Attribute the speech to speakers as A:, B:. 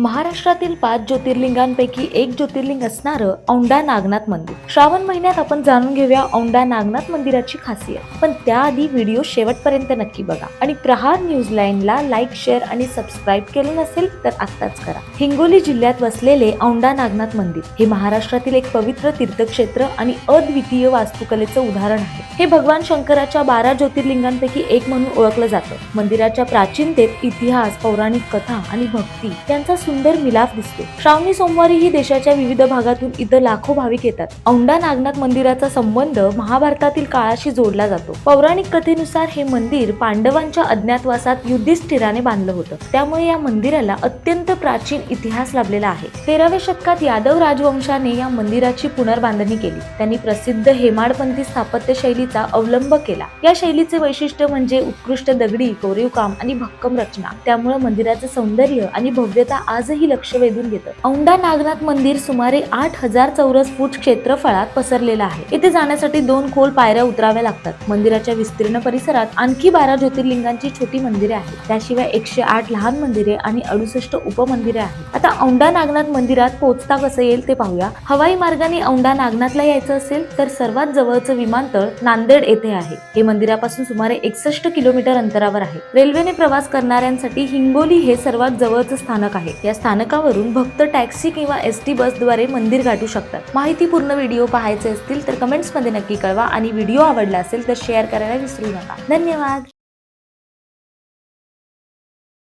A: महाराष्ट्रातील पाच ज्योतिर्लिंगांपैकी एक ज्योतिर्लिंग असणारं औंढा नागनाथ मंदिर. श्रावण महिन्यात आपण जाणून घेऊया औंढा नागनाथ मंदिराची खासियत. पण त्याआधी व्हिडिओ शेवटपर्यंत नक्की बघा आणि प्रहार न्यूज लाईनला लाईक शेअर आणि सबस्क्राईब केलं नसेल तर आत्ताच करा. हिंगोली जिल्ह्यात वसलेले औंढा नागनाथ मंदिर हे महाराष्ट्रातील एक पवित्र तीर्थक्षेत्र आणि अद्वितीय वास्तुकलेचं उदाहरण आहे. हे भगवान शंकराच्या बारा ज्योतिर्लिंगांपैकी एक म्हणून ओळखलं जातं. मंदिराच्या प्राचीनतेत इतिहास पौराणिक कथा आणि भक्ती यांचा सुंदर मिलाफ दिसतो. श्रावणी सोमवारी ही देशाच्या विविध भागातून इथं लाखो भाविक येतात. औंढा नागनाथ मंदिराचा संबंध महाभारतातील काळाशी जोडला जातो. पौराणिक कथेनुसार हे मंदिर पांडवांच्या अज्ञातवासात युधिष्ठिराने बांधलं होतं. त्यामुळे या मंदिराला अत्यंत प्राचीन इतिहास लाभलेला आहे. तेराव्या शतकात यादव राजवंशाने या मंदिराची पुनर्बांधणी केली. त्यांनी प्रसिद्ध हेमाडपंथी स्थापत्य शैलीचा अवलंब केला. या शैलीचे वैशिष्ट्य म्हणजे उत्कृष्ट दगडी कोरीव काम आणि भक्कम रचना. त्यामुळे मंदिराचं सौंदर्य आणि भव्यता आजही लक्ष वेधून घेतं. औंढा नागनाथ मंदिर सुमारे आठ हजार चौरस फूट क्षेत्रफळात पसरलेलं आहे. इथे जाण्यासाठी दोन खोल पायऱ्या उतराव्या लागतात. मंदिराच्या विस्तीर्ण परिसरात आणखी बारा ज्योतिर्लिंगांची छोटी मंदिरे आहेत. त्याशिवाय एकशे आठ लहान मंदिरे आणि अडुसष्ट उपमंदिरे आहेत. आता औंढा नागनाथ मंदिरात पोहोचता कसं येईल ते पाहूया. हवाई मार्गाने औंढा नागनाथला यायचं असेल तर सर्वात जवळचं विमानतळ नांदेड येथे आहे. हे मंदिरापासून सुमारे एकसष्ट किलोमीटर अंतरावर आहे. रेल्वेने प्रवास करणाऱ्यांसाठी हिंगोली हे सर्वात जवळचं स्थानक आहे. या स्थानकावरून भक्त टॅक्सी किंवा एस टी बसद्वारे मंदिर गाठू शकतात. माहितीपूर्ण व्हिडिओ पाहायचे असतील तर कमेंट्समध्ये नक्की कळवा आणि व्हिडिओ आवडला असेल तर शेअर करायला विसरू नका. धन्यवाद.